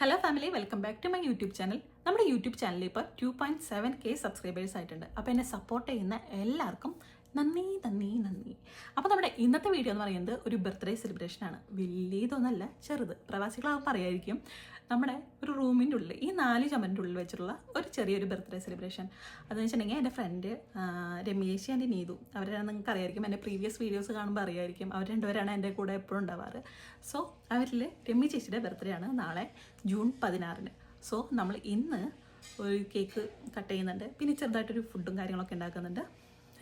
Hello family welcome back to my YouTube channel നമ്മുടെ YouTube ചാനലിൽ ഇപ്പോൾ two point seven K subscribers ആയിട്ടുണ്ട്. അപ്പോൾ എന്നെ സപ്പോർട്ട് ചെയ്യുന്ന എല്ലാവർക്കും നന്ദി നന്ദി നന്ദി. അപ്പോൾ നമ്മുടെ ഇന്നത്തെ വീഡിയോ എന്ന് പറയുന്നത് ഒരു ബർത്ത്ഡേ സെലിബ്രേഷനാണ് വലിയതൊന്നല്ല ചെറുത്. പ്രവാസികളാകുമ്പോൾ അറിയായിരിക്കും നമ്മുടെ ഒരു റൂമിന്റെ ഉള്ളിൽ ഈ നാല് ചമരിന്റെ ഉള്ളിൽ വെച്ചിട്ടുള്ള ഒരു ചെറിയൊരു ബർത്ത്ഡേ സെലിബ്രേഷൻ അതെന്ന് വെച്ചിട്ടുണ്ടെങ്കിൽ എന്റെ ഫ്രണ്ട് രമേശ് ആൻഡ് നീതു. അവരാണ് നിങ്ങൾക്ക് അറിയായിരിക്കും. എന്റെ പ്രീവിയസ് വീഡിയോസ് കാണുമ്പോൾ അറിയായിരിക്കും. അവർ രണ്ടുപേരാണ് എന്റെ കൂടെ എപ്പോഴും ഉണ്ടാവാറ്. സോ അവരിൽ രമ്യ ചേച്ചിയുടെ ബർത്ത്ഡേ ആണ് നാളെ ജൂൺ പതിനാറിന്. സോ നമ്മൾ ഇന്ന് ഒരു കേക്ക് കട്ട് ചെയ്യുന്നുണ്ട്. പിന്നെ ചെറുതായിട്ടൊരു ഫുഡും കാര്യങ്ങളൊക്കെ ഉണ്ടാക്കുന്നുണ്ട്.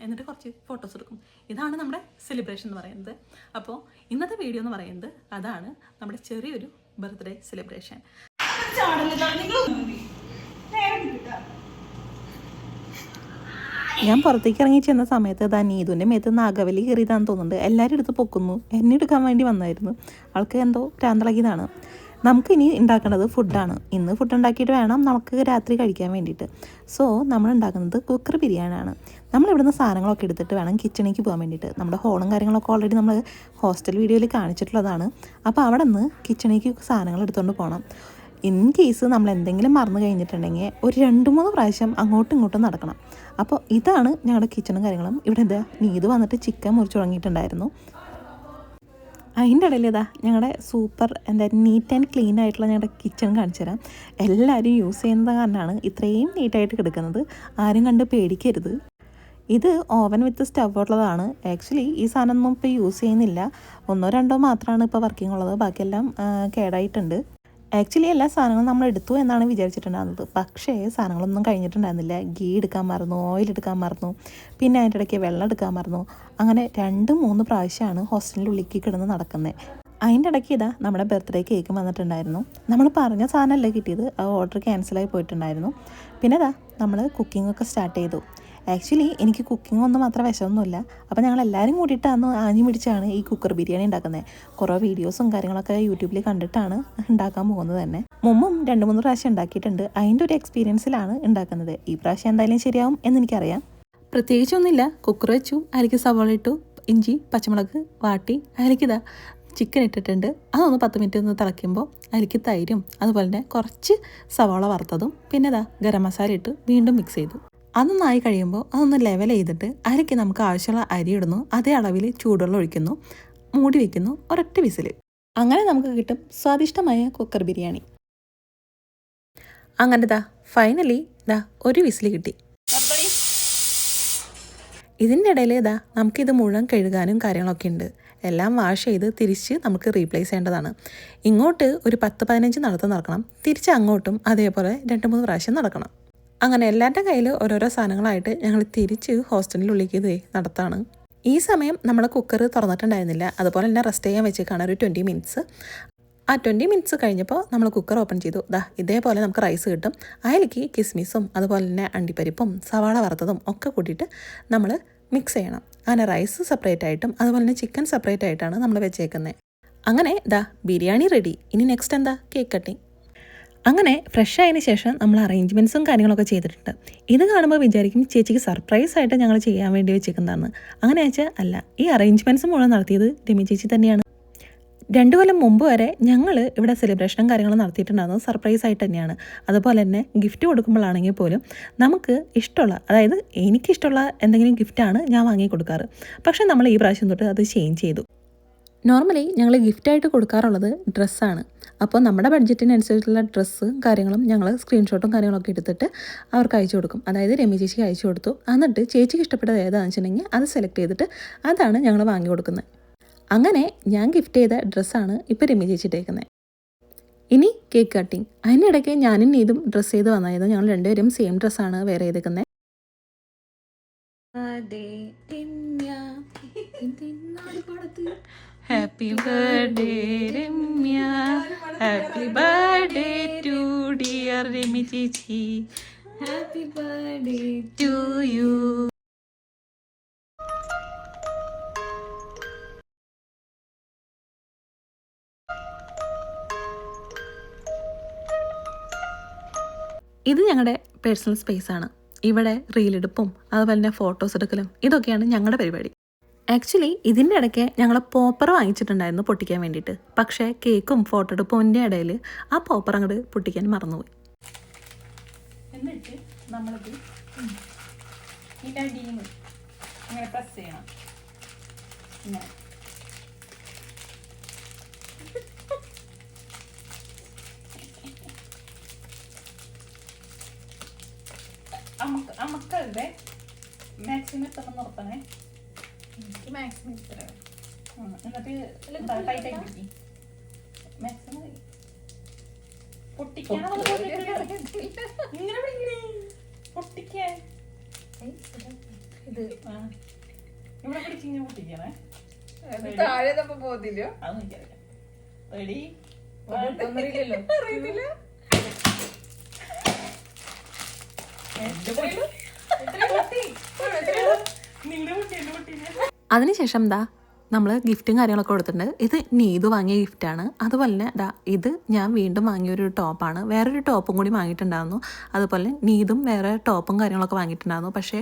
എന്നിട്ട് കുറച്ച് ഫോട്ടോസ് എടുക്കും. ഇതാണ് നമ്മുടെ സെലിബ്രേഷൻ എന്ന് പറയുന്നത്. അപ്പോൾ ഇന്നത്തെ വീഡിയോ എന്ന് പറയുന്നത് അതാണ് നമ്മുടെ ചെറിയൊരു ബർത്ത്ഡേ സെലിബ്രേഷൻ ഞാൻ പുറത്തേക്ക് ഇറങ്ങി ചെന്ന സമയത്ത് ഇതാ നീതുവിന്റെ മേത്ത് നാഗവലി കയറിയതാന്ന് തോന്നുന്നുണ്ട്. എല്ലാവരും എടുത്ത് പൊക്കുന്നു. എന്നെ എടുക്കാൻ വേണ്ടി വന്നായിരുന്നു. ആൾക്ക് എന്തോ ഭ്രാന്തളകിയതാണ് നമുക്ക് ഇനി ഉണ്ടാക്കേണ്ടത് ഫുഡാണ് ഇന്ന് ഫുഡ് ഉണ്ടാക്കിയിട്ട് വേണം നമുക്ക് രാത്രി കഴിക്കാൻ വേണ്ടിയിട്ട്. സോ നമ്മൾ ഉണ്ടാക്കുന്നത് കുക്കർ ബിരിയാണിയാണ്. നമ്മൾ ഇവിടുന്ന് സാധനങ്ങളൊക്കെ എടുത്തിട്ട് വേണം കിച്ചണിലേക്ക് പോകാൻ വേണ്ടിയിട്ട്. നമ്മുടെ ഹോളും കാര്യങ്ങളൊക്കെ ഓൾറെഡി നമ്മൾ ഹോസ്റ്റൽ വീഡിയോയിൽ കാണിച്ചിട്ടുള്ളതാണ്. അപ്പോൾ അവിടെ നിന്ന് കിച്ചണിലേക്ക് സാധനങ്ങൾ എടുത്തുകൊണ്ട് പോകണം ഇൻ കേസ് നമ്മൾ എന്തെങ്കിലും മറന്നു കഴിഞ്ഞിട്ടുണ്ടെങ്കിൽ ഒരു രണ്ട് മൂന്ന് പ്രാവശ്യം അങ്ങോട്ടും ഇങ്ങോട്ടും നടക്കണം. അപ്പോൾ ഇതാണ് ഞങ്ങളുടെ കിച്ചണും കാര്യങ്ങളും. ഇവിടെ എന്താ നീത് വന്നിട്ട് ചിക്കൻ മുറിച്ച് തുടങ്ങിയിട്ടുണ്ടായിരുന്നു. അതിന്റെ ഇടയിൽ ഇതാ ഞങ്ങളുടെ സൂപ്പർ എന്താ നീറ്റ് ആൻഡ് ക്ലീൻ ആയിട്ടുള്ള ഞങ്ങളുടെ കിച്ചൺ കാണിച്ചു തരാം. എല്ലാവരും യൂസ് ചെയ്യുന്നത് കാരണമാണ് ഇത്രയും നീറ്റായിട്ട് കിടക്കുന്നത്. ആരും കണ്ട് പേടിക്കരുത്. ഇത് ഓവൻ വിത്ത് സ്റ്റവ് ഉള്ളതാണ്. ആക്ച്വലി ഈ സാധനമൊന്നും ഇപ്പോൾ യൂസ് ചെയ്യുന്നില്ല. ഒന്നോ രണ്ടോ മാത്രമാണ് ഇപ്പോൾ വർക്കിംഗ് ഉള്ളത്. ബാക്കിയെല്ലാം കേടായിട്ടുണ്ട്. ആക്ച്വലി എല്ലാ സാധനങ്ങളും നമ്മൾ എടുത്തു എന്നാണ് വിചാരിച്ചിട്ടുണ്ടായിരുന്നത്. പക്ഷേ സാധനങ്ങളൊന്നും കഴിഞ്ഞിട്ടുണ്ടായിരുന്നില്ല. ഗീ എടുക്കാൻ മറന്നു ഓയിൽ എടുക്കാൻ മറന്നു പിന്നെ അതിന്റെ ഇടയ്ക്ക് വെള്ളം എടുക്കാൻ മറന്നു. അങ്ങനെ രണ്ട് മൂന്ന് പ്രാവശ്യമാണ് ഹോസ്റ്റലിന്റെ ഉള്ളിലേക്ക് കിടന്ന് നടക്കുന്നത് അതിന്റെ ഇടയ്ക്ക് ഇതാ നമ്മുടെ ബർത്ത്ഡേ കേക്ക് വന്നിട്ടുണ്ടായിരുന്നു. നമ്മൾ പറഞ്ഞ സാധനമല്ലേ കിട്ടിയത്? ആ ഓർഡർ ക്യാൻസലായി പോയിട്ടുണ്ടായിരുന്നു. പിന്നെ ഇതാ നമ്മൾ കുക്കിംഗ് ഒക്കെ സ്റ്റാർട്ട് ചെയ്തു. ആക്ച്വലി എനിക്ക് കുക്കിംഗ് ഒന്നും അത്ര വിഷമൊന്നുമില്ല അപ്പോൾ ഞങ്ങൾ എല്ലാവരും കൂടിയിട്ടാണ് ആഞ്ഞു പിടിച്ചാണ് ഈ കുക്കർ ബിരിയാണി ഉണ്ടാക്കുന്നത്. കുറേ വീഡിയോസും കാര്യങ്ങളൊക്കെ യൂട്യൂബിൽ കണ്ടിട്ടാണ് ഉണ്ടാക്കാൻ പോകുന്നത് തന്നെ. മുമ്പും രണ്ട് മൂന്ന് പ്രാവശ്യം ഉണ്ടാക്കിയിട്ടുണ്ട്. അതിന്റെ ഒരു എക്സ്പീരിയൻസിലാണ് ഉണ്ടാക്കുന്നത്. ഈ പ്രാവശ്യം എന്തായാലും ശരിയാവും എന്ന് എനിക്കറിയാം. പ്രത്യേകിച്ചൊന്നുമില്ല. കുക്കർ വെച്ചു. അതിലേക്ക് സവാള ഇട്ടു. ഇഞ്ചി പച്ചമുളക് വാട്ടി. അതിലേക്കിതാ ചിക്കൻ ഇട്ടിട്ടുണ്ട്. അതൊന്ന് പത്ത് മിനിറ്റ് ഒന്ന് തിളയ്ക്കുമ്പോൾ അതിലേക്ക് തൈരും അതുപോലെ തന്നെ കുറച്ച് സവാള വറുത്തതും പിന്നെ ഇതാ ഗരം മസാല ഇട്ട് വീണ്ടും മിക്സ് ചെയ്തു. അതൊന്നായി കഴിയുമ്പോൾ അതൊന്ന് ലെവൽ ചെയ്തിട്ട് അരയ്ക്ക് നമുക്ക് ആവശ്യമുള്ള അരി ഇടുന്നു. അതേ അളവിൽ ചൂടുവെള്ളം ഒഴിക്കുന്നു. മൂടി വയ്ക്കുന്നു ഒരൊറ്റ വിസിൽ അങ്ങനെ നമുക്ക് കിട്ടും സ്വാദിഷ്ടമായ കുക്കർ ബിരിയാണി. അങ്ങനെ ദാ ഫൈനലി ദാ ഒരു വിസിൽ കിട്ടി. ഇതിന്റെ ഇടയിൽ ഇതാ നമുക്കിത് മുഴുവൻ കഴുകാനും കാര്യങ്ങളൊക്കെ ഉണ്ട്. എല്ലാം വാഷ് ചെയ്ത് തിരിച്ച് നമുക്ക് റീപ്ലേസ് ചെയ്യേണ്ടതാണ്. ഇങ്ങോട്ട് ഒരു പത്ത് പതിനഞ്ച് നടത്തം നടക്കണം. തിരിച്ച് അങ്ങോട്ടും അതേപോലെ രണ്ട് മൂന്ന് പ്രാവശ്യം നടക്കണം. അങ്ങനെ എല്ലാവരുടെ കയ്യിൽ ഓരോരോ സാധനങ്ങളായിട്ട് ഞങ്ങൾ തിരിച്ച് ഹോസ്റ്റലിനുള്ളിലേക്ക് ഇത് നടത്താണ്. ഈ സമയം നമ്മൾ കുക്കർ തുറന്നിട്ടുണ്ടായിരുന്നില്ല. അതുപോലെ തന്നെ റെസ്റ്റ് ചെയ്യാൻ വെച്ചേക്കാണ് ഒരു ട്വന്റി മിനിറ്റ്സ് ആ ട്വന്റി മിനിറ്റ്സ് കഴിഞ്ഞപ്പോൾ നമ്മൾ കുക്കർ ഓപ്പൺ ചെയ്തു. ദാ ഇതേപോലെ നമുക്ക് റൈസ് കിട്ടും. അതിലേക്ക് കിസ്മിസും അതുപോലെ തന്നെ അണ്ടിപ്പരിപ്പും സവാള വറുത്തതും ഒക്കെ കൂട്ടിയിട്ട് നമ്മൾ മിക്സ് ചെയ്യണം. അങ്ങനെ റൈസ് സെപ്പറേറ്റ് ആയിട്ടും അതുപോലെ തന്നെ ചിക്കൻ സെപ്പറേറ്റ് ആയിട്ടാണ് നമ്മൾ വെച്ചേക്കുന്നത് അങ്ങനെ ദാ ബിരിയാണി റെഡി ഇനി നെക്സ്റ്റ് എന്താ? കേക്ക് കട്ടിങ് അങ്ങനെ ഫ്രഷ് ആയതിനു ശേഷം നമ്മൾ അറേഞ്ച്മെന്റ്സും കാര്യങ്ങളൊക്കെ ചെയ്തിട്ടുണ്ട്. ഇത് കാണുമ്പോൾ വിചാരിക്കും ചേച്ചിക്ക് സർപ്രൈസ് ആയിട്ട് ഞങ്ങൾ ചെയ്യാൻ വേണ്ടി വെച്ചേക്കുന്നതാണ്. അങ്ങനെ വെച്ചാൽ അല്ല ഈ അറേഞ്ച്മെന്റ്സ് മുഴുവൻ നടത്തിയത് രമി ചേച്ചി തന്നെയാണ്. രണ്ടു കൊല്ലം മുമ്പ് വരെ ഞങ്ങൾ ഇവിടെ സെലിബ്രേഷനും കാര്യങ്ങളും നടത്തിയിട്ടുണ്ടായിരുന്നത് സർപ്രൈസ് ആയിട്ട് തന്നെയാണ്. അതുപോലെ തന്നെ ഗിഫ്റ്റ് കൊടുക്കുമ്പോഴാണെങ്കിൽ പോലും നമുക്ക് ഇഷ്ടമുള്ള അതായത് എനിക്കിഷ്ടമുള്ള എന്തെങ്കിലും ഗിഫ്റ്റാണ് ഞാൻ വാങ്ങി കൊടുക്കാറ്. പക്ഷേ നമ്മൾ ഈ പ്രാവശ്യം തൊട്ട് അത് ചേഞ്ച് ചെയ്തു. നോർമലി ഞങ്ങൾ ഗിഫ്റ്റായിട്ട് കൊടുക്കാറുള്ളത് ഡ്രസ്സാണ് അപ്പോൾ നമ്മുടെ ബഡ്ജറ്റിനനുസരിച്ചുള്ള ഡ്രസ്സും കാര്യങ്ങളും ഞങ്ങൾ സ്ക്രീൻഷോട്ടും കാര്യങ്ങളൊക്കെ എടുത്തിട്ട് അവർക്ക് അയച്ചു കൊടുക്കും അതായത് രമി ചേച്ചിക്ക് അയച്ചു കൊടുത്തു എന്നിട്ട് ചേച്ചിക്ക് ഇഷ്ടപ്പെട്ടത് ഏതാണെന്ന് വെച്ചിട്ടുണ്ടെങ്കിൽ അത് സെലക്ട് ചെയ്തിട്ട് അതാണ് ഞങ്ങൾ വാങ്ങി കൊടുക്കുന്നത് അങ്ങനെ ഞാൻ ഗിഫ്റ്റ് ചെയ്ത ഡ്രസ്സാണ് ഇപ്പോൾ രമി ചേച്ചി ഇട്ടേക്കുന്നത് ഇനി കേക്ക് കട്ടിങ് അതിനിടയ്ക്ക് ഞാനും നീതും ഡ്രസ്സ് ചെയ്ത് വന്നായിരുന്നു ഞങ്ങൾ രണ്ടുപേരും സെയിം ഡ്രസ്സാണ് വേറെ ചെയ്തേക്കുന്നത് happy birthday Ramya happy birthday to dear Rami ചേച്ചി ഹാപ്പി ബർത്ത്ഡേ ടു യു ഇത് ഞങ്ങളുടെ പേഴ്സണൽ സ്പേസ് ആണ്. ഇവിടെ റീലെടുപ്പും അതുപോലെ തന്നെ ഫോട്ടോസ് എടുക്കലും ഇതൊക്കെയാണ് ഞങ്ങളുടെ പരിപാടി. ആക്ച്വലി ഇതിന്റെ ഇടയ്ക്ക് ഞങ്ങൾ പോപ്പർ വാങ്ങിച്ചിട്ടുണ്ടായിരുന്നു പൊട്ടിക്കാൻ വേണ്ടിയിട്ട്. പക്ഷേ കേക്കും ഫോട്ടോ എടുപ്പിന്റെ ഇടയിൽ ആ പോപ്പർ അങ്ങോട്ട് പൊട്ടിക്കാൻ മറന്നുപോയി. എന്നിട്ട് നമ്മളിത് ഇതിന്റെ അടിയിൽ ഇങ്ങനെ പ്രസ് ചെയ്യണം. ഇങ്ങനെ. അമ്മയ്ക്ക് അമ്മക്കല്ലേ മാക്സിമം നിർത്തണേ. എനിക്ക് മാക്സിമം ഇത്ര എന്നിട്ട് ടൈറ്റ് ആക്കി പിടിക്ക്. മാക്സിമം പൊട്ടിക്കാനോ ഇങ്ങനെ പിടിക്കണേ പൊട്ടിക്കാൻ. ഇത്. ഇവിടെ പിടിച്ചിങ്ങനെ പൊട്ടിക്കണേ. അത് താഴെ തപ്പോ പോകത്തില്ലോ. അതൊന്നും എനിക്കറിയാം റെഡി അറിയില്ലല്ലോ. അറിയത്തില്ല. എത്ര പൊട്ടി? പൊട്ടിനെ അതിനുശേഷം എന്താ നമ്മൾ ഗിഫ്റ്റും കാര്യങ്ങളൊക്കെ കൊടുത്തിട്ടുണ്ട്. ഇത് നീതു വാങ്ങിയ ഗിഫ്റ്റാണ്. അതുപോലെ തന്നെ ദാ ഇത് ഞാൻ വീണ്ടും വാങ്ങിയൊരു ടോപ്പാണ്. വേറൊരു ടോപ്പും കൂടി വാങ്ങിയിട്ടുണ്ടായിരുന്നു. അതുപോലെ നീതും വേറെ ടോപ്പും കാര്യങ്ങളൊക്കെ വാങ്ങിയിട്ടുണ്ടായിരുന്നു. പക്ഷേ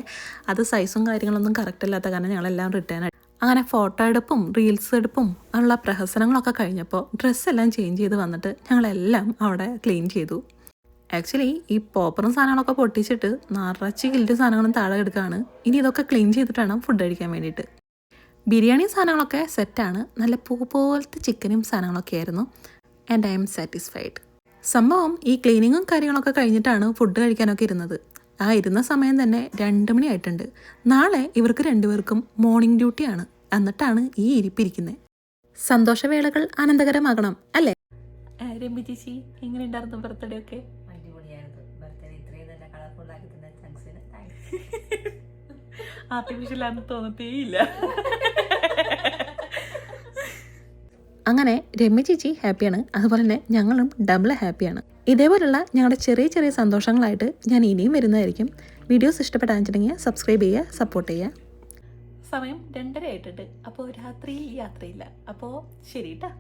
അത് സൈസും കാര്യങ്ങളൊന്നും കറക്റ്റ് അല്ലാത്ത കാരണം ഞങ്ങളെല്ലാം റിട്ടേൺ അങ്ങനെ ഫോട്ടോ എടുപ്പും റീൽസ് എടുപ്പും ഉള്ള പ്രഹസനങ്ങളൊക്കെ കഴിഞ്ഞപ്പോൾ ഡ്രസ്സെല്ലാം ചേഞ്ച് ചെയ്ത് വന്നിട്ട് ഞങ്ങളെല്ലാം അവിടെ ക്ലീൻ ചെയ്തു. ആക്ച്വലി ഈ പോപ്പറും സാധനങ്ങളൊക്കെ പൊട്ടിച്ചിട്ട് നിറച്ച് ഗിൽഡ് സാധനങ്ങളും താഴെ എടുക്കുകയാണ് ഇനി ഇതൊക്കെ ക്ലീൻ ചെയ്തിട്ട് ഫുഡ് കഴിക്കാൻ വേണ്ടിയിട്ട്. ബിരിയാണി സാധനങ്ങളൊക്കെ സെറ്റാണ് നല്ല പൂ പോലത്തെ ചിക്കനും സാധനങ്ങളൊക്കെ ആയിരുന്നു. ആൻഡ് ഐ എം സാറ്റിസ്ഫൈഡ് സംഭവം ഈ ക്ലീനിങ്ങും കാര്യങ്ങളൊക്കെ കഴിഞ്ഞിട്ടാണ് ഫുഡ് കഴിക്കാനൊക്കെ ഇരുന്നത്. ആ ഇരുന്ന സമയം തന്നെ രണ്ട് മണി ആയിട്ടുണ്ട്. നാളെ ഇവർക്ക് രണ്ടുപേർക്കും മോർണിംഗ് ഡ്യൂട്ടിയാണ് എന്നിട്ടാണ് ഈ ഇരിപ്പിരിക്കുന്നത്. സന്തോഷവേളകൾ ആനന്ദകരമാകണം അല്ലേ? രമ്പി ചേച്ചി എങ്ങനെ ഉണ്ടായിരുന്നു ബർത്ത്ഡേ ഒക്കെ? ആണെന്ന് തോന്നത്തേയില്ല. അങ്ങനെ രമ്യ ചേച്ചി ഹാപ്പിയാണ്. അതുപോലെ തന്നെ ഞങ്ങളും ഡബിൾ ഹാപ്പിയാണ്. ഇതേപോലുള്ള ഞങ്ങളുടെ ചെറിയ ചെറിയ സന്തോഷങ്ങളായിട്ട് ഞാൻ ഇനിയും വരുന്നതായിരിക്കും. വീഡിയോസ് ഇഷ്ടപ്പെട്ടാൽ വെച്ചിട്ടുണ്ടെങ്കിൽ സബ്സ്ക്രൈബ് ചെയ്യുക സപ്പോർട്ട് ചെയ്യുക. സമയം രണ്ടര ആയിട്ടുണ്ട് അപ്പോൾ രാത്രിയിൽ യാത്രയില്ല. അപ്പോൾ ശരി കേട്ടോ